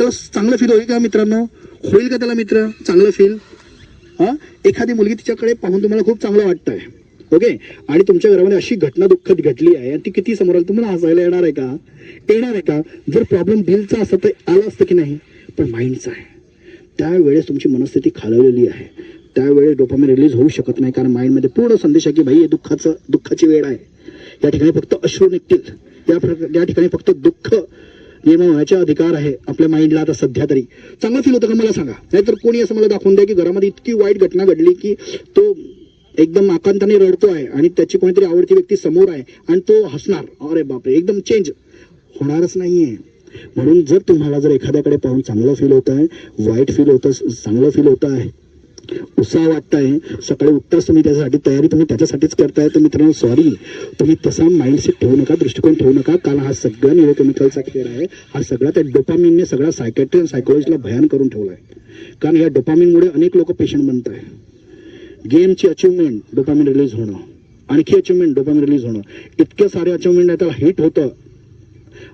तर चांगलं फील होईल का मित्रांनो? होईल का त्याला मित्र? चांगलं फील हा? एखादी मुलगी तिच्याकडे पाहून तुम्हाला खूप चांगलं वाटतंय. ओके आणि तुमच्या घरामध्ये अशी घटना दुःखद घडली आहे आणि ती किती समोर आली तुम्हाला हसायला येणार आहे का? येणार आहे का? जर प्रॉब्लेम बिलचा असं तर आलं असतं की नाही? पण माइंडचा आहे. त्यावेळेस तुमची मनस्थिती खालवलेली आहे. त्यावेळेस डोपामिन रिलीज होऊ शकत नाही कारण माइंडमध्ये पूर्ण संदेश आहे की भाई हे दुःखाचं दुःखाची वेळ आहे. या ठिकाणी फक्त अश्रू निघतील. या प्रक- या ठिकाणी फक्त दुःख निर्माण होण्याचा अधिकार आहे आपल्या माइंडला आता सध्या तरी. चांगलं फील होतं का मला सांगा. नाहीतर कोणी असं मला दाखवून द्या की घरामध्ये इतकी वाईट घटना घडली की तो एकदम आकांताने रडतो आहे आणि त्याची कोणीतरी आवडती व्यक्ती समोर आहे आणि तो हसणार. अरे बापरे एकदम चेंज होणारच नाही आहे म्हणून जर तुम्हाला जर एखाद्याकडे पाहून चांगलं फील होत आहे वाईट फील होतं चांगलं फील होत आहे उत्साह वाटत आहे सकाळी उठताच तुम्ही त्याच्यासाठी तयारी तुम्ही त्याच्यासाठीच करताय. तर मित्रांनो सॉरी तुम्ही तसा माइंडसेट ठेवू नका दृष्टिकोन ठेवू नका. कारण हा सगळा न्यूरोकेमिकलचा खेळ आहे. हा सगळा त्या डोपामिनने सगळा सायकॅट्री आणि सायकोलॉजीला भयान करून ठेवलाय. कारण या डोपामिनमुळे अनेक लोक पेशंट बनत आहे गेमची अचिव्हमेंट डोपामिन रिलीज होणं. आणखी अचिव्हमेंट डोपामिन रिलीज होणं. इतक्या सारे अचिव्हमेंट आहे त्याला हिट होतं.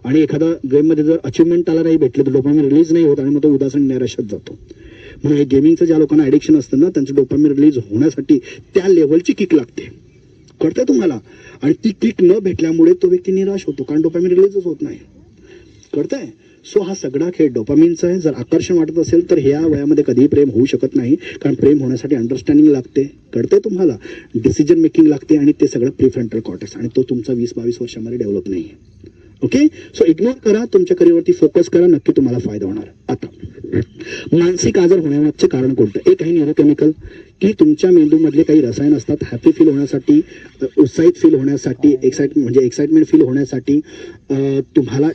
आणि एखादा गेममध्ये जर अचिव्हमेंट त्याला नाही भेटलं तर डोपामिन रिलीज नाही होत आणि मग तो उदासीन नैराश्यात जातो. म्हणजे गेमिंगचं ज्या लोकांना ॲडिक्शन असतं ना त्यांचं डोपामिन रिलीज होण्यासाठी त्या लेवलची किक लागते. कळतं तुम्हाला? आणि ती किक न भेटल्यामुळे तो व्यक्ती निराश होतो कारण डोपामिन रिलीजच होत नाही. कळतंय? सो हा सगळा खेळ डोपामिनचा आहे. जर आकर्षण वाटत असेल तर ह्या वयामध्ये कधीही प्रेम होऊ शकत नाही कारण प्रेम होण्यासाठी अंडरस्टँडिंग लागते. कळतंय तुम्हाला? डिसिजन मेकिंग लागते आणि ते सगळं प्रिफ्रंटल कॉटेक्स आणि तो तुमचा वीस बावीस वर्षामध्ये डेव्हलप नाही ओके सो इग्नोर करा तुमच्या करिअरवरती फोकस करा नक्की तुम्हाला फायदा होणार. आता. मानसिक आजार होण्यामागचे कारण कोणतं? एक आहे न्यूरोकेमिकल की तुमच्या मेंदूमधले काही रसायन असतात हॅपी फील होण्यासाठी उत्साहित फील होण्यासाठी एक्साइट म्हणजे एक्साइटमेंट फील होण्यासाठी तुम्हाला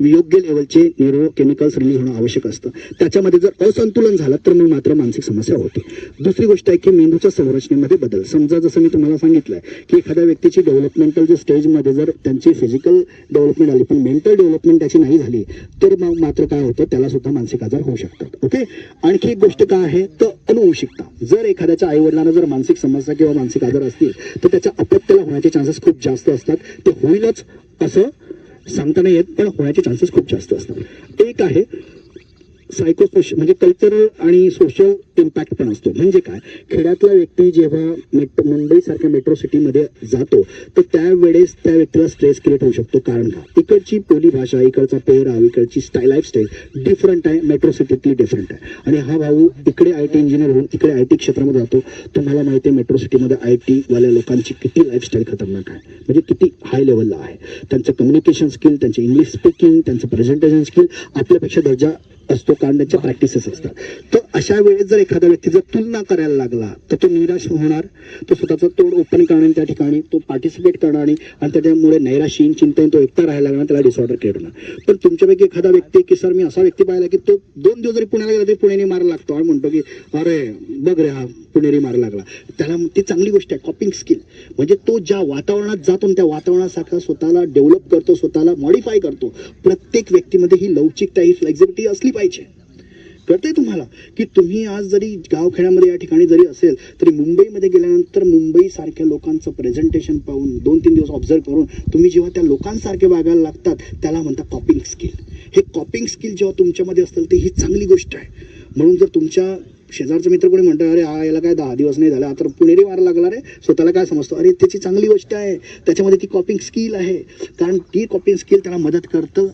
योग्य लेवलचे न्यूरोकेमिकल्स रिलीज होणं आवश्यक असतं. त्याच्यामध्ये जर असंतुलन झालं तर मग मात्र मानसिक समस्या होते. दुसरी गोष्ट आहे की मेंदूच्या संरचनेमध्ये बदल. समजा जसं मी तुम्हाला सांगितलंय की एखाद्या व्यक्तीची डेव्हलपमेंटल जे स्टेजमध्ये जर त्यांची फिजिकल डेव्हलपमेंट आली पण मेंटल डेव्हलपमेंट त्याची नाही झाली तर मग मात्र काय होतं त्याला सुद्धा मानसिक आजार होऊ शकतात. ओके आणखी एक गोष्ट काय आहे तर अनुवंशिकता. जर एखाद्याच्या आईवडिलांना जर मानसिक समस्या किंवा मानसिक आजार असतील तर त्याच्या अपत्याला होण्याचे चान्सेस खूप जास्त असतात. ते होईलच असं सांगता नाही येत पण होण्याचे चान्सेस खूप जास्त असतात. एक आहे सायकोसोशल म्हणजे कल्चरल आणि सोशल इम्पॅक्ट पण असतो. म्हणजे काय? खेड्यातला व्यक्ती जेव्हा मेट्रो मुंबईसारख्या मेट्रो सिटीमध्ये जातो तर त्यावेळेस त्या व्यक्तीला स्ट्रेस क्रिएट होऊ शकतो. कारण का? इकडची बोली भाषा इकडचा पेहराव इकडची स्टाईल लाईफस्टाईल डिफरंट आहे. मेट्रो सिटीतली डिफरंट आहे. आणि हा भाऊ इकडे आय टी इंजिनियर होऊन इकडे आय टी क्षेत्रामध्ये जातो. तुम्हाला माहिती आहे मेट्रो सिटीमध्ये आय टी वाल्या लोकांची किती लाईफस्टाईल खतरनाक आहे. म्हणजे किती हाय लेवलला आहे. त्यांचं कम्युनिकेशन स्किल त्यांचे इंग्लिश स्पीकिंग त्यांचं प्रेझेंटेशन स्किल आपल्यापेक्षा दर्जा असतो. कारण त्यांच्या प्रॅक्टिसेस असतात. तर अशा वेळेस जर एखादा व्यक्ती जर तुलना करायला लागला तर तो निराश होणार. तो स्वतःचं तोड ओपन करणार त्या ठिकाणी तो पार्टिसिपेट करणार आणि त्याच्यामुळे नैराशीन चिंतन तो एकटा राहायला लागणार त्याला डिसऑर्डर क्रिएट होणार. पण तुमच्यापैकी एखादा व्यक्ती की सर मी असा व्यक्ती पाहिला की तो दोन दिवस जरी पुण्याला गेला तरी पुणेरी मार लागतो. आणि म्हणतो की अरे बघ रे हा पुणेरी मार लागला. त्याला ती चांगली गोष्ट आहे कॉपिंग स्किल म्हणजे तो ज्या वातावरणात जातो त्या वातावरणासारखा स्वतःला डेव्हलप करतो स्वतःला मॉडिफाय करतो. प्रत्येक व्यक्तीमध्ये ही लवचिकता ही फ्लेक्झिबिलिटी असली पाहिजे. कळतंय तुम्हाला की तुम्ही आज जरी गावखेड्यामध्ये या ठिकाणी जरी असेल तरी मुंबईमध्ये गेल्यानंतर मुंबईसारख्या लोकांचं प्रेझेंटेशन पाहून दोन तीन दिवस ऑब्झर्व करून तुम्ही जेव्हा त्या लोकांसारखे वागायला लागतात त्याला म्हणतात कॉपिंग स्किल हे कॉपिंग स्किल जेव्हा तुमच्यामध्ये असतील ते ही चांगली गोष्ट आहे. म्हणून जर तुमच्या शेजारचा मित्र कोणी म्हणतो अरे हा याला काय दहा दिवस नाही झाला तर पुणेरी मार लागला रे स्वतःला काय समजतो? अरे त्याची चांगली गोष्ट आहे. त्याच्यामध्ये ती कॉपिंग स्किल आहे. कारण ती कॉपिंग स्किल त्याला मदत करतं.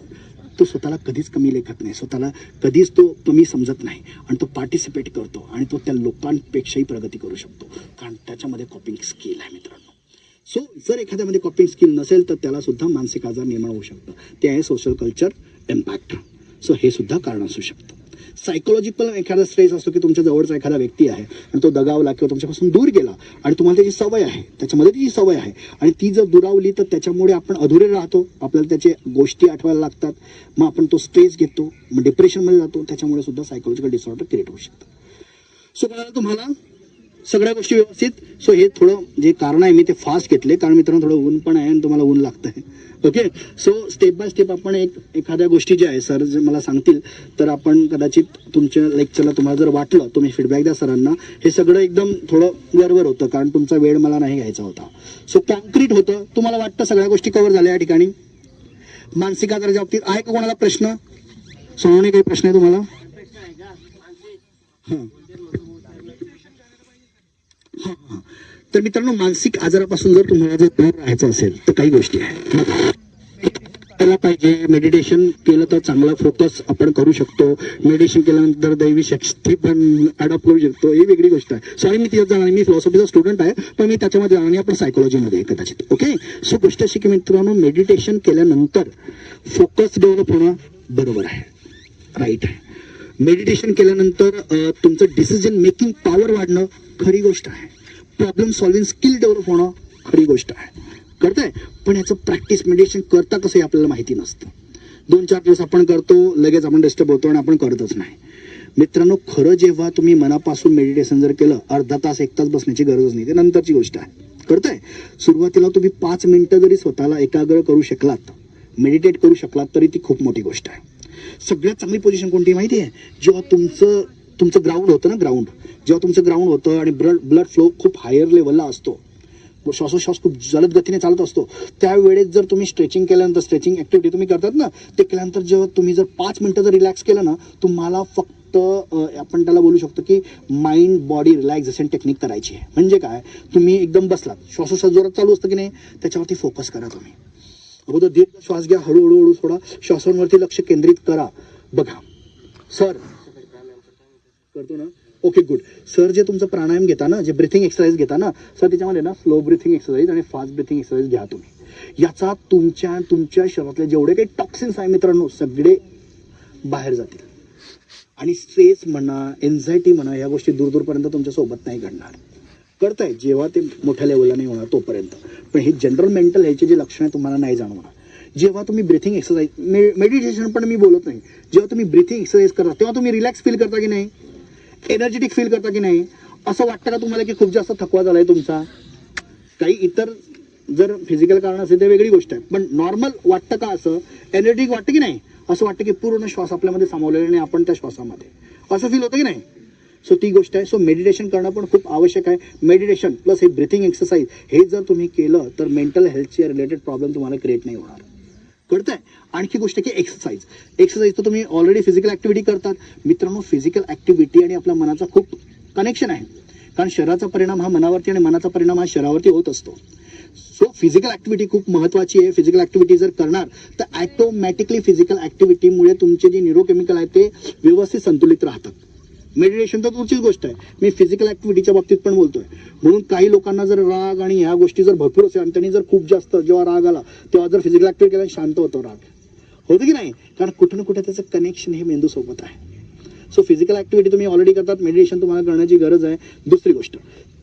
तो स्वतःला कधीच कमी लेखत नाही. स्वतःला कधीच तो कमी समजत नाही. आणि तो पार्टिसिपेट करतो आणि तो त्या लोकांपेक्षाही प्रगती करू शकतो. कारण त्याच्यामध्ये कॉपिंग स्किल आहे मित्रांनो. सो जर एखाद्यामध्ये कॉपिंग स्किल नसेल तर त्याला सुद्धा मानसिक आजार निर्माण होऊ शकतं ते आहे सोशल कल्चर इम्पॅक्ट सो हे सुद्धा कारण असू शकतं. सायकोलॉजिकल एखादा स्ट्रेस असतो की तुमच्या जवळचा एखादा व्यक्ती आहे आणि तो दगावला किंवा तुमच्यापासून दूर गेला आणि तुम्हाला त्याची सवय आहे त्याच्यामध्ये त्याची सवय आहे आणि ती जर दुरावली तर त्याच्यामुळे आपण अधुरे राहतो आपल्याला त्याचे गोष्टी आठवायला लागतात मग आपण तो स्ट्रेस घेतो मग डिप्रेशनमध्ये जातो त्याच्यामुळे सुद्धा सायकोलॉजिकल डिसऑर्डर क्रिएट होऊ शकतं. सो कळालं तुम्हाला? सगळ्या गोष्टी व्यवस्थित. सो हे थोडं जे कारण आहे मी ते फास्ट घेतले. कारण मित्रांनो थोडं ऊन पण आहे आणि तुम्हाला ऊन लागतंय. Okay so step by step आपण एक एखाद्या गोष्टी ज्या आहे सर जे मला सांगतील तर आपण कदाचित तुमच्या लेक्चरला तुम्हाला जर वाटलं तुम्ही फीडबॅक द्या सरांना. हे सगळं एकदम थोडं वरवर होतं कारण तुमचा वेळ मला नाही घ्यायचा होता. सो कॉन्क्रीट होतं. तुम्हाला वाटतं सगळ्या गोष्टी कव्हर झाल्या या ठिकाणी? मानसिक आजाराच्या बाबतीत आहे का कोणाला प्रश्न? सोनवणे काही प्रश्न आहे तुम्हाला? हां. हां, हां. तर मित्रांनो मानसिक आजारापासून जर तुम्हाला जर दूर राहायचं असेल तर काही गोष्टी आहेत. करायला पाहिजे मेडिटेशन केलं तर चांगला फोकस आपण करू शकतो. मेडिटेशन केल्यानंतर दैवी शक्ती पण अडॉप्ट करू शकतो. ही वेगळी गोष्ट आहे. सॉरी मी तिथं जाणार मी फिलॉसॉफीचा स्टुडंट आहे पण मी त्याच्यामध्ये जाणार नाही आपण सायकोलॉजीमध्ये कदाचित. ओके सो गोष्ट अशी की मित्रांनो मेडिटेशन केल्यानंतर फोकस डेव्हलप होणं बरोबर आहे. राईट आहे. मेडिटेशन केल्यानंतर तुमचं डिसिजन मेकिंग पॉवर वाढणं खरी गोष्ट आहे. प्रॉब्लेम सॉल्विंग स्किल डेव्हलप होणं खरी गोष्ट आहे. करताय पण याचं प्रॅक्टिस मेडिटेशन करता कसं हे आपल्याला माहिती नसतं. दोन चार दिवस आपण करतो लगेच आपण डिस्टर्ब होतो आणि आपण करतच नाही. मित्रांनो खरं जेव्हा तुम्ही मनापासून मेडिटेशन जर केलं अर्धा तास एक तास बसण्याची गरज नाही. ते नंतरची गोष्ट आहे. करताय सुरुवातीला तुम्ही पाच मिनटं जरी स्वतःला एकाग्र करू शकलात मेडिटेट करू शकलात तरी ती खूप मोठी गोष्ट आहे. सगळ्यात चांगली पोझिशन कोणती माहिती आहे जेव्हा तुमचं तुमचं ग्राउंड होतं ना ग्राउंड जेव्हा तुमचं ग्राउंड होतं आणि ब्लड ब्लड फ्लो खूप हायर लेवलला असतो श्वासोश्वास खूप जलद गतीने चालत असतो त्यावेळेस जर तुम्ही स्ट्रेचिंग केल्यानंतर स्ट्रेचिंग ॲक्टिव्हिटी तुम्ही करतात ना ते केल्यानंतर जेव्हा तुम्ही जर पाच मिनटं जर रिलॅक्स केलं ना तुम्हाला फक्त आपण त्याला बोलू शकतो की माइंड बॉडी रिलॅक्झेशन टेक्निक करायची आहे. म्हणजे काय? तुम्ही एकदम बसलात श्वासोश्वास जोरात चालू असतं की नाही? त्याच्यावरती फोकस करा तुम्ही. अगोदर दीर्घ श्वास घ्या हळूहळू हळू थोडा श्वासांवरती लक्ष केंद्रित करा. बघा. सर करतो ना? Okay good. सर जे तुमचं प्राणायाम घेता ना जे ब्रिथिंग एक्सरसाइज घेता ना सर त्याच्यामध्ये ना स्लो ब्रिथिंग एक्सरसाइज आणि फास्ट ब्रिथिंग एक्सरसाइज घ्या तुम्ही. याचा तुमच्या तुमच्या शरीरातले जेवढे काही टॉक्सिन्स आहे मित्रांनो सगळे बाहेर जातील. आणि स्ट्रेस म्हणा एन्झायटी म्हणा या गोष्टी दूर दूरपर्यंत तुमच्यासोबत नाही घडणार. करताय जेव्हा ते मोठ्या लेवलला नाही होणार तोपर्यंत. पण हे जनरल मेंटल ह्याचे जे लक्षणं तुम्हाला नाही जाणवणार. जेव्हा तुम्ही ब्रिथिंग एक्सरसाइज मे मेडिटेशन पण मी बोलत नाही. जेव्हा तुम्ही ब्रिथिंग एक्सरसाइज करता तेव्हा तुम्ही रिलॅक्स फील करता की नाही? एनर्जेटिक फील करता की नाही? असं वाटतं का तुम्हाला की खूप जास्त थकवा झाला आहे तुमचा? काही इतर जर फिजिकल कारण असेल ते वेगळी गोष्ट आहे. पण नॉर्मल वाटतं का असं? एनर्जेटिक वाटतं की नाही? असं वाटतं की पूर्ण श्वास आपल्यामध्ये सामावलेला आणि आपण त्या श्वासामध्ये. असं फील होतं की नाही? सो ती गोष्ट आहे. सो मेडिटेशन करणं पण खूप आवश्यक आहे. मेडिटेशन प्लस हे ब्रिथिंग एक्सरसाइज हे जर तुम्ही केलं तर मेंटल हेल्थचे रिलेटेड प्रॉब्लेम तुम्हाला क्रिएट नाही होणार. कळतंय? आणखी गोष्ट की एक्सरसाइज एक्सरसाइज तर तुम्ही ऑलरेडी फिजिकल ॲक्टिव्हिटी करतात. मित्रांनो फिजिकल ॲक्टिव्हिटी आणि आपल्या मनाचा खूप कनेक्शन आहे. कारण शरीराचा परिणाम हा मनावरती आणि मनाचा परिणाम हा शरीरावरती होत असतो. सो फिजिकल ॲक्टिव्हिटी खूप महत्त्वाची आहे. फिजिकल ॲक्टिव्हिटी जर करणार तर ॲटोमॅटिकली फिजिकल ॲक्टिव्हिटीमुळे तुमचे जे न्यूरोकेमिकल आहे ते व्यवस्थित संतुलित राहतात. मेडिटेशन तर दूरचीच गोष्ट आहे. मी फिजिकल ऍक्टिव्हिटीच्या बाबतीत पण बोलतोय. म्हणून काही लोकांना जर राग आणि ह्या गोष्टी जर भरपूर असेल आणि त्यांनी जर खूप जास्त जेव्हा राग आला तेव्हा जर फिजिकल ऍक्टिव्हिटी केला शांत होतो राग. होतं की नाही? कारण कुठं ना कुठे त्याचं कनेक्शन हे मेंदूसोबत आहे. सो फिजिकल ऍक्टिव्हिटी तुम्ही ऑलरेडी करतात मेडिटेशन तुम्हाला करण्याची गरज आहे. दुसरी गोष्ट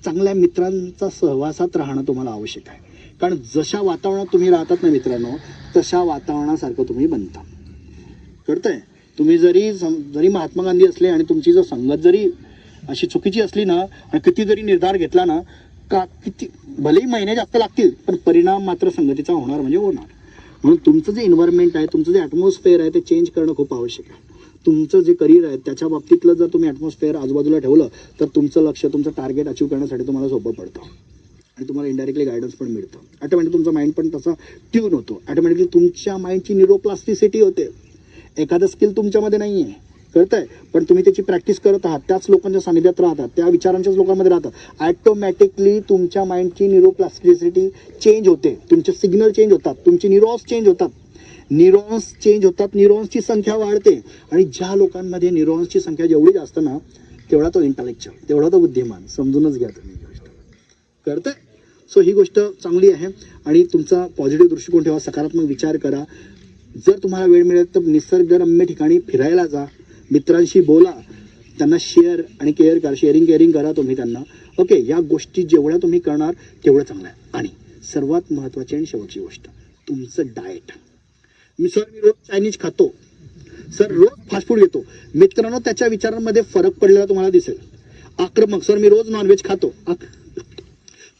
चांगल्या मित्रांचा सहवासात राहणं तुम्हाला आवश्यक आहे. कारण जशा वातावरणात तुम्ही राहतात ना मित्रांनो तशा वातावरणासारखं तुम्ही बनता. कळतंय? तुम्ही जरी सम- जरी महात्मा गांधी असले आणि तुमची जर संगत जरी अशी चुकीची असली ना आणि किती जरी निर्धार घेतला ना का किती भलेही महिने जास्त लागतील पण परिणाम मात्र संगतीचा होणार म्हणजे होणार. म्हणून तुमचं जे इन्व्हायरमेंट आहे तुमचं जे ॲटमॉस्फिअर आहे ते चेंज करणं खूप आवश्यक आहे. तुमचं जे करिअर आहे त्याच्या बाबतीतलं जर तुम्ही ॲटमॉस्फिअर आजूबाजूला ठेवलं तर तुमचं लक्ष तुमचं टार्गेट अचीव करण्यासाठी तुम्हाला सोपं पडतं. आणि तुम्हाला इंडायरेक्टली गायडन्स पण मिळतं. ॲटोमॅटिक तुमचा माइंड पण तसा ट्यून होतो. ॲटोमॅटिकली तुमच्या माइंडची निरोप्लास्टिसिटी होते. एखादं स्किल तुमच्यामध्ये नाही आहे कळतंय? पण तुम्ही त्याची प्रॅक्टिस करत आहात त्याच लोकांच्या सानिध्यात राहतात त्या विचारांच्याच लोकांमध्ये राहतात. ॲटोमॅटिकली तुमच्या माइंडची निरोप्लास्टिसिटी चेंज होते. तुमचे सिग्नल चेंज होतात तुमचे न्यूरॉन्स चेंज होतात. न्यूरॉन्स चेंज होतात न्यूरॉन्सची संख्या वाढते. आणि ज्या लोकांमध्ये न्यूरॉन्सची संख्या जेवढी जास्त ना तेवढा तो इंटलेक्च्युअल तेवढा तो बुद्धिमान. समजूनच घ्या तुम्ही गोष्ट. कळतंय? सो ही गोष्ट चांगली आहे. आणि तुमचा पॉझिटिव्ह दृष्टिकोन ठेवा सकारात्मक विचार करा. जर तुम्हाला वेळ मिळेल तर निसर्गरम्य ठिकाणी फिरायला जा. मित्रांशी बोला. त्यांना शेअर आणि केअर करा. शेअरिंग केअरिंग करा तुम्ही त्यांना. ओके या गोष्टी जेवढ्या तुम्ही करणार तेवढं चांगलं आहे. आणि सर्वात महत्त्वाची आणि शेवटची गोष्ट तुमचं डाएट मी सर मी रोज चायनीज खातो. सर रोज फास्ट फूड घेतो. मित्रांनो त्याच्या विचारांमध्ये फरक पडलेला तुम्हाला दिसेल. आक्रमक. सर मी रोज नॉनव्हेज खातो. आक-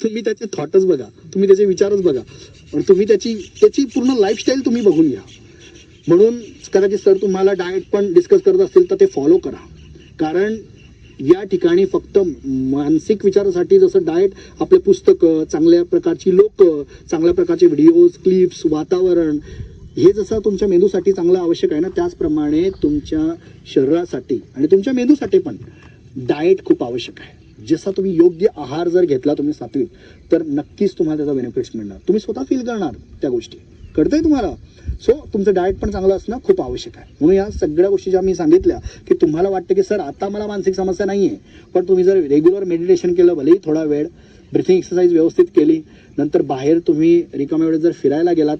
तुम्ही त्याचे थॉटच बघा. तुम्ही त्याचे विचारच बघा. आणि तुम्ही त्याची त्याची पूर्ण लाईफस्टाईल तुम्ही बघून घ्या. म्हणून कदाचित सर तुम्हाला डाएट पण डिस्कस करत असतील तर ते फॉलो करा. कारण या ठिकाणी फक्त मानसिक विचारासाठी जसं डाएट आपले पुस्तकं चांगल्या प्रकारची लोक चांगल्या प्रकारचे व्हिडिओज क्लिप्स वातावरण हे जसं तुमच्या मेंदूसाठी चांगलं आवश्यक आहे ना त्याचप्रमाणे तुमच्या शरीरासाठी आणि तुमच्या मेंदूसाठी पण डाएट खूप आवश्यक आहे. जसा तुम्ही योग्य आहार जर घेतला तुम्ही सात्विक तर नक्कीच तुम्हाला त्याचा बेनिफिट्स मिळणार. तुम्ही स्वतः फील करणार त्या गोष्टी. कळतंय तुम्हाला? सो तुमचं डाएट पण चांगलं असणं खूप आवश्यक आहे. म्हणून या सगळ्या गोष्टी ज्या मी सांगितल्या की तुम्हाला वाटतं की सर आता मला मानसिक समस्या नाही आहे पण तुम्ही जर रेग्युलर मेडिटेशन केलं भलेही थोडा वेळ ब्रिथिंग एक्सरसाइज व्यवस्थित केली नंतर बाहेर तुम्ही रिकाम्या वेळेत जर फिरायला गेलात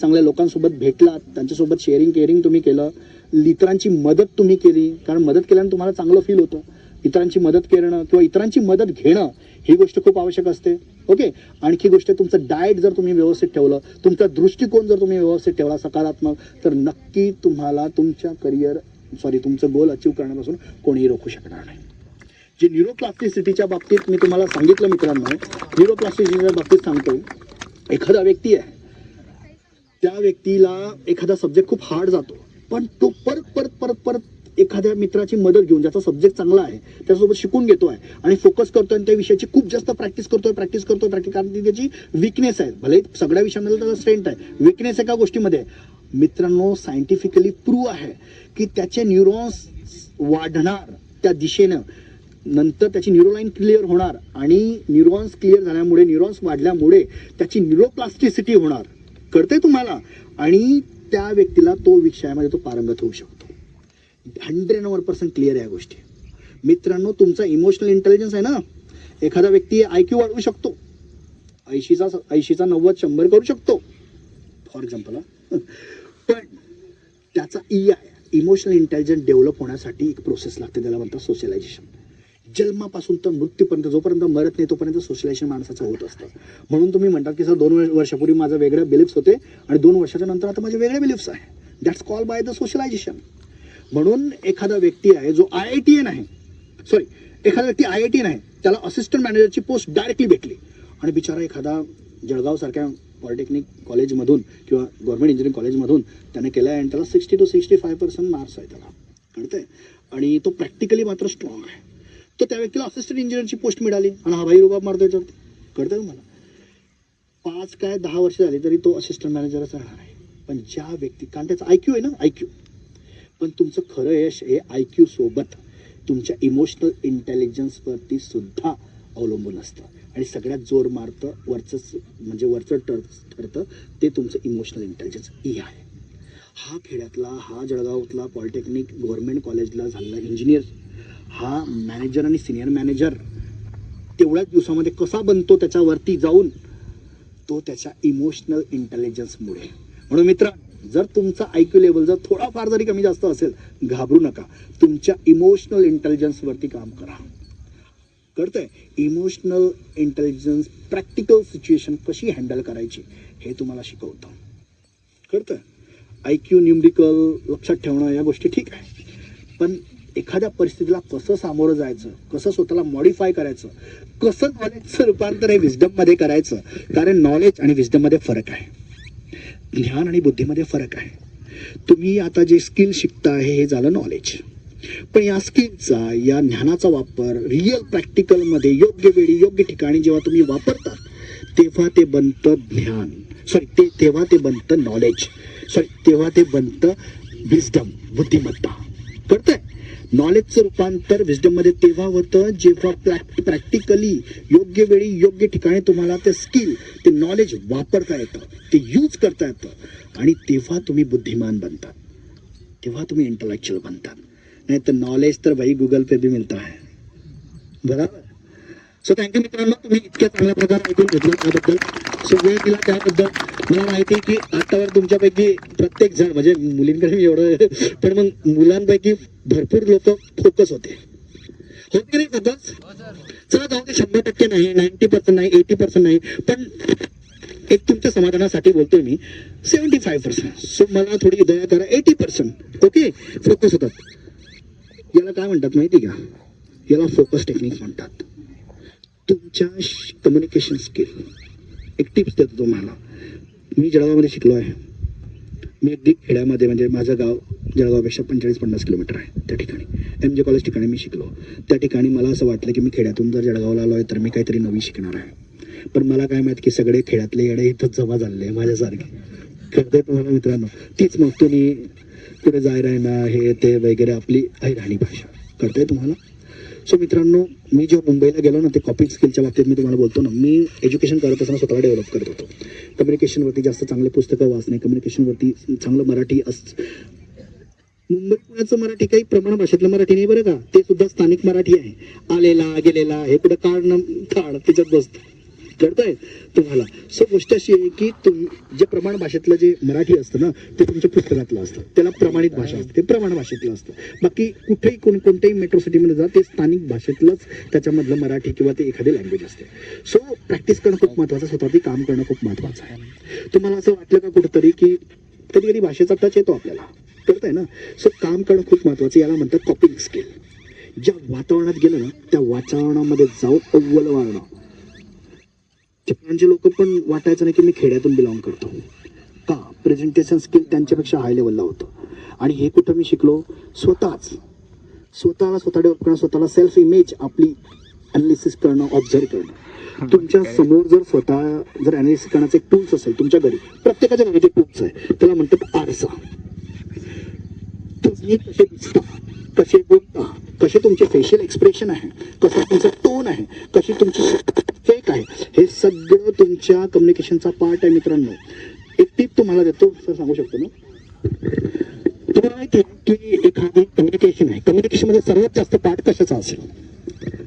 चांगल्या लोकांसोबत भेटलात त्यांच्यासोबत शेअरिंग केअरिंग तुम्ही केलं इतरांची मदत तुम्ही केली कारण मदत केल्यानं तुम्हाला चांगलं फील होतं. इतरांची मदत करणं किंवा इतरांची मदत घेणं ही गोष्ट खूप आवश्यक असते. ओके आणखी गोष्ट तुमचं डाएट जर तुम्ही व्यवस्थित ठेवलं तुमचा दृष्टिकोन जर तुम्ही व्यवस्थित ठेवला सकारात्मक तर नक्की तुम्हाला तुमच्या करिअर सॉरी तुमचं गोल अचीव करण्यापासून कोणीही रोखू शकणार नाही. जे न्यूरोप्लास्टिसिटीच्या बाबतीत मी तुम्हाला सांगितलं मित्रांनो न्यूरोप्लास्टिसिटीच्या बाबतीत सांगतो. एखादा व्यक्ती आहे. त्या व्यक्तीला एखादा सब्जेक्ट खूप हार्ड जातो. पण तो परत परत परत परत एखाद्या मित्राची मदत घेऊन ज्याचा सब्जेक्ट चांगला आहे त्याच्यासोबत शिकून घेतो आहे आणि फोकस करतोय आणि त्या विषयाची खूप जास्त प्रॅक्टिस करतोय प्रॅक्टिस करतोय प्रॅक्टिस कारण ती त्याची विकनेस आहे. भले सगळ्या विषयांमध्ये त्याचा स्ट्रेंथ आहे विकनेस एका गोष्टीमध्ये मित्रांनो सायंटिफिकली प्रूव्ह आहे की त्याचे न्यूरॉन्स वाढणार त्या दिशेनं. नंतर त्याची न्यूरोलाईन क्लिअर होणार आणि न्यूरॉन्स क्लिअर झाल्यामुळे न्यूरॉन्स वाढल्यामुळे त्याची न्यूरोप्लास्टिसिटी होणार. कळतंय तुम्हाला? आणि त्या व्यक्तीला तो विषयामध्ये तो पारंगत होऊ शकतो. हंड्रेड वन पर्सेंट क्लिअर आहे या गोष्टी. मित्रांनो तुमचा इमोशनल इंटेलिजन्स आहे ना एखादा व्यक्ती आय क्यू वाढवू शकतो. ऐंशीचा ऐंशीचा नव्वद शंभर करू शकतो. फॉर एक्झाम्पल पण त्याचा E I emotional intelligence develop होण्यासाठी एक प्रोसेस लागते त्याला म्हणतात सोशलायझेशन जन्मापासून तर मृत्यूपर्यंत जोपर्यंत मरत नाही तोपर्यंत सोशलायझेशन माणसाचं होत असतं. म्हणून तुम्ही म्हणतात की सर दोन वर्षापूर्वी माझं वेगळ्या बिलिफ्स होते आणि दोन वर्षाच्या नंतर आता माझे वेगळे बिलिफ्स आहे. That's call by the socialisation म्हणून एखादा व्यक्ती आहे जो आय आय टी एन आहे. सॉरी एखादा व्यक्ती आय आय टी एन आहे. त्याला असिस्टंट मॅनेजरची पोस्ट डायरेक्टली भेटली. आणि बिचारा एखादा जळगावसारख्या पॉलिटेक्निक कॉलेजमधून किंवा गव्हर्मेंट इंजिनिअरिंग कॉलेजमधून त्याने केलं आहे आणि त्याला sixty two sixty five percent marks आहे त्याला. कळतंय? आणि तो प्रॅक्टिकली मात्र स्ट्रॉंग आहे. तर त्या व्यक्तीला असिस्टंट इंजिनिअरची पोस्ट मिळाली आणि हा भाई रुबाब मारतो याच्यावरती कळतंय तुम्हाला? पाच काय दहा वर्ष झाली तरी तो असिस्टंट मॅनेजरच राहणार आहे. पण ज्या व्यक्ती कारण त्याचा आय क्यू आहे ना आय क्यू पण तुमचं खरं यश हे आय क्यू सोबत तुमच्या इमोशनल इंटेलिजन्सवरती सुद्धा अवलंबून असतं. आणि सगळ्यात जोर मारतं वरचं म्हणजे वरचं टर ठरतं ते तुमचं इमोशनल इंटेलिजन्स ई आहे. हा खेड्यातला हा जळगावातला पॉलिटेक्निक गव्हर्नमेंट कॉलेजला झालेला इंजिनियर हा मॅनेजर आणि सिनियर मॅनेजर तेवढ्याच दिवसामध्ये कसा बनतो त्याच्यावरती जाऊन तो त्याच्या इमोशनल इंटेलिजन्समुळे म्हणून मित्र जर तुमचा आय क्यू लेवल जर थोडाफार जरी कमी जास्त असेल घाबरू नका. तुमच्या इमोशनल इंटेलिजन्सवरती काम करा. कळतंय? इमोशनल इंटेलिजन्स प्रॅक्टिकल सिच्युएशन कशी हँडल करायची हे तुम्हाला शिकवतं. कळतं आय क्यू न्यूमरिकल लक्षात ठेवणं या गोष्टी ठीक आहे. पण एखाद्या परिस्थितीला कसं सामोरं जायचं कसं स्वतःला मॉडिफाय करायचं कसं नॉलेजचं रूपांतर हे विजडममध्ये करायचं कारण नॉलेज आणि विजडममध्ये फरक आहे. ज्ञान आणि बुद्धीमध्ये फरक आहे. तुम्ही आता जे स्किल शिकता आहे हे झालं नॉलेज पण या स्किलचा या ज्ञानाचा वापर रिअल प्रॅक्टिकलमध्ये योग्य वेळी योग्य ठिकाणी जेव्हा तुम्ही वापरता तेव्हा ते बनतं ज्ञान. सॉरी ते तेव्हा ते बनतं नॉलेज सॉरी तेव्हा ते बनतं विजडम बुद्धिमत्ता. कळतंय? नॉलेजचं रूपांतर विजडममध्ये तेव्हा होतं जेव्हा प्रॅक्टिकली योग्य वेळी योग्य ठिकाणी तुम्हाला ते स्किल ते नॉलेज वापरता येतं ते यूज करता येतं. आणि तेव्हा तुम्ही बुद्धिमान बनतात तेव्हा तुम्ही इंटलेक्च्युअल बनतात नाही तर नॉलेज तर भाई गुगल पे भी मिळतं आहे बरोबर? सो थँक्यू मित्रांनो तुम्ही इतक्या चांगल्या प्रकारे ऐकून घेतलं त्याबद्दल. सो वेळ दिला त्याबद्दल. मला माहिती आहे की आतावर तुमच्यापैकी प्रत्येक जण म्हणजे मुलींकडे मी एवढं पण मग मुलांपैकी भरपूर लोक फोकस होते. होत की नाही फोकस चला जाऊ दे शंभर टक्के नाही नाईन्टी पर्सेंट नाही एटी पर्सेंट नाही पण एक तुमच्या समाधानासाठी बोलतोय मी सेव्हन्टी फाईव्ह पर्सेंट सो मला थोडी दया करा एटी पर्सेंट ओके फोकस होतात. याला काय म्हणतात माहिती का? याला फोकस टेक्निक म्हणतात. तुमच्या कम्युनिकेशन स्किल एक टिप्स देतो तुम्हाला. मी जळगावमध्ये शिकलो आहे मी अगदी खेड्यामध्ये म्हणजे माझं गाव जळगावपेक्षा पंचेचाळीस पन्नास किलोमीटर आहे त्या ठिकाणी. एम जे कॉलेज ठिकाणी मी शिकलो. त्या ठिकाणी मला असं वाटलं की मी खेड्यातून जर जळगावला आलो आहे तर मी काहीतरी नवी शिकणार आहे. पण मला काय माहीत की सगळे खेड्यातले येडे इथंच जमा झालेले आहे माझ्यासारखे. कळतंय तुम्हाला मित्रांनो तीच मग तुम्ही पुढे जायला आहे ना हे ते वगैरे आपली राणी भाषा. कळतंय तुम्हाला? सो मित्रांनो मी जेव्हा मुंबईला गेलो ना ते कॉपिंग स्किलच्या बाबतीत मी तुम्हाला बोलतो ना मी एज्युकेशन करत असताना स्वतःला डेव्हलप करत होतो. कम्युनिकेशनवरती जास्त चांगले पुस्तकं वाचणे कम्युनिकेशनवरती चांगलं मराठी अस मुंबई पुण्याचं मराठी काही प्रमाण भाषेतलं मराठी नाही बरं का? ते सुद्धा स्थानिक मराठी आहे. आलेला गेलेला हे कुठं काढणं काढ त्याच्यात बसतं कळतंय तुम्हाला? सो गोष्ट अशी आहे की तुम जे प्रमाण भाषेतलं जे मराठी असतं ना ते तुमच्या पुस्तकातलं असतं. त्याला प्रमाणित भाषा असते. ते प्रमाण भाषेतलं असतं. बाकी कुठेही कोण कोणत्याही मेट्रो सिटीमध्ये जा ते स्थानिक भाषेतलंच त्याच्यामधलं मराठी किंवा ते एखादी लँग्वेज असते. सो प्रॅक्टिस करणं खूप महत्त्वाचं स्वतःची काम करणं खूप महत्त्वाचं आहे. तुम्हाला असं वाटलं का कुठंतरी की कधी कधी भाषेचा टच येतो आपल्याला? कळतंय ना सो काम करणं खूप महत्त्वाचं याला म्हणतात कॉपिंग स्किल ज्या वातावरणात गेलं ना त्या वातावरणामध्ये जाऊन अव्वल वाढणं जपानचे लोक पण वाटायचं नाही की मी खेड्यातून बिलॉंग करतो. का? प्रेझेंटेशन स्किल त्यांच्यापेक्षा हाय लेवलला होतं. आणि हे कुठं मी शिकलो? स्वतःच. स्वतःला स्वतः डेव्हलप करणं स्वतःला सेल्फ इमेज आपली अनालिसिस करणं ऑब्झर्व करणं. तुमच्यासमोर जर स्वतः जर अनालिसिस करण्याचं एक टूल्स असेल तुमच्या घरी प्रत्येकाच्या घरी ते टूल्स आहे त्याला म्हणतात आरसा. तुम्ही कसे दिसता? कसे बोलता कसे तुमचे फेशियल एक्सप्रेशन आहे? कसं तुमचं टोन आहे? कशी तुमची फेक आहे? हे सगळं तुमच्या कम्युनिकेशनचा पार्ट आहे मित्रांनो. एक टीप तुम्हाला देतो सर सांगू शकतो ना? तुम्हाला माहिती आहे की एखादी कम्युनिकेशन आहे. कम्युनिकेशनमध्ये सर्वात जास्त पार्ट कशाचा असेल?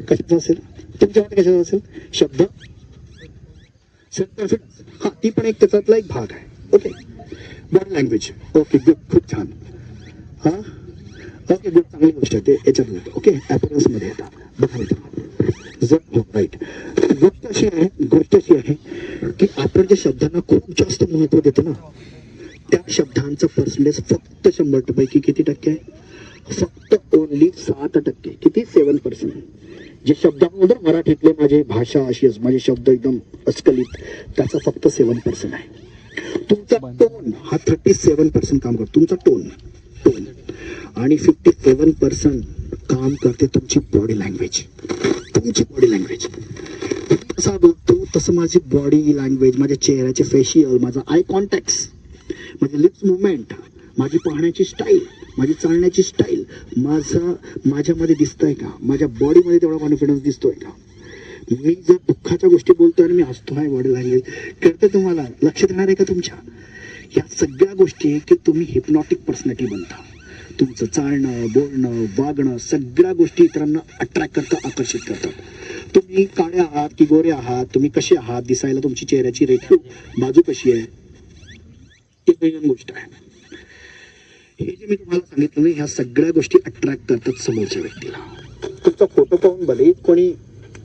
कशाचा असेल? तुमच्या मते कशाचा असेल? शब्द. हा ती पण एक त्याच्यातला एक भाग आहे. Okay body language okay good खूप छान. हा? ओके गुड चांगली गोष्ट आहे. ते याच्यात येतं. ओके ॲपरन्समध्ये येतात बघा येतं जर हो राईट गोष्ट अशी आहे गोष्ट अशी आहे की आपण ज्या शब्दांना खूप जास्त महत्त्व देतो ना त्या शब्दांचं पर्सेंटेज फक्त शंभर पैकी किती टक्के आहे? फक्त ओनली सात टक्के. किती? सेवन पर्सेंट जे शब्दांमध्ये मराठीतले माझे भाषा अशी माझे शब्द एकदम अस्खलित त्याचा फक्त सेवन पर्सेंट आहे. तुमचा टोन हा थर्टी सेवन पर्सेंट काम करतो. तुमचा टोन टोन आणि फिफ्टी सेवन पर्सेंट काम करते तुमची बॉडी लँग्वेज तुमची बॉडी लँग्वेज कसा बोलतो तसं माझी बॉडी लँग्वेज माझ्या चेहऱ्याचे फेशियल माझा आय कॉन्टॅक्ट्स माझे लिप्स मुवमेंट माझी पाहण्याची स्टाईल माझी चालण्याची स्टाईल माझा माझ्यामध्ये दिसतंय का? माझ्या बॉडीमध्ये तेवढा कॉन्फिडन्स दिसतोय का? मी जर दुःखाच्या गोष्टी बोलतोय आणि मी हसतो आहे बॉडी लँग्वेज कळतं तुम्हाला? लक्ष देणार आहे का तुमच्या? ह्या सगळ्या गोष्टी की तुम्ही हिप्नॉटिक पर्सनॅलिटी बनता. तुमचं चालणं बोलणं वागणं सगळ्या गोष्टी इतरांना अट्रॅक्ट करतात आकर्षित करतात. तुम्ही काळे आहात की गोरे आहात तुम्ही कसे आहात दिसायला तुमची चेहऱ्याची रेखीव बाजू कशी आहे ती पहिली गोष्ट आहे. हे जे मी तुम्हाला सांगितलं ना ह्या सगळ्या गोष्टी अट्रॅक्ट करतात समोरच्या व्यक्तीला. तुमचा फोटो पाहून भले कोणी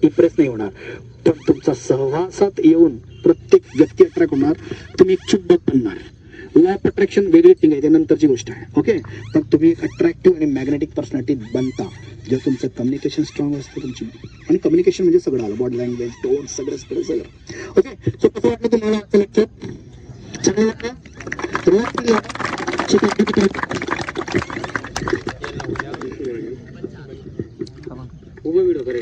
इम्प्रेस नाही होणार पण तुमचा सहवासात येऊन प्रत्येक व्यक्ती अट्रॅक्ट होणार तुम्ही चुंबक बनणार. लॉ ऑफ़ अट्रॅक्शन वेगळी थिंग आहे त्यानंतरची गोष्ट आहे ओके पण तुम्ही अट्रॅक्टिव्ह आणि मॅग्नेटिक पर्सनॅलिटी बनता जर तुमचं कम्युनिकेशन स्ट्रॉंग असतं तुमची. आणि कम्युनिकेशन म्हणजे सगळं आलं बॉडी लँग्वेज टोन सगळं सगळं सगळं. ओके सो कसं वाटलं तुम्हाला आजचं चांगलं वाटलं? सुरुवात केली आहे. So, thank you. उभं व्हिडिओ करे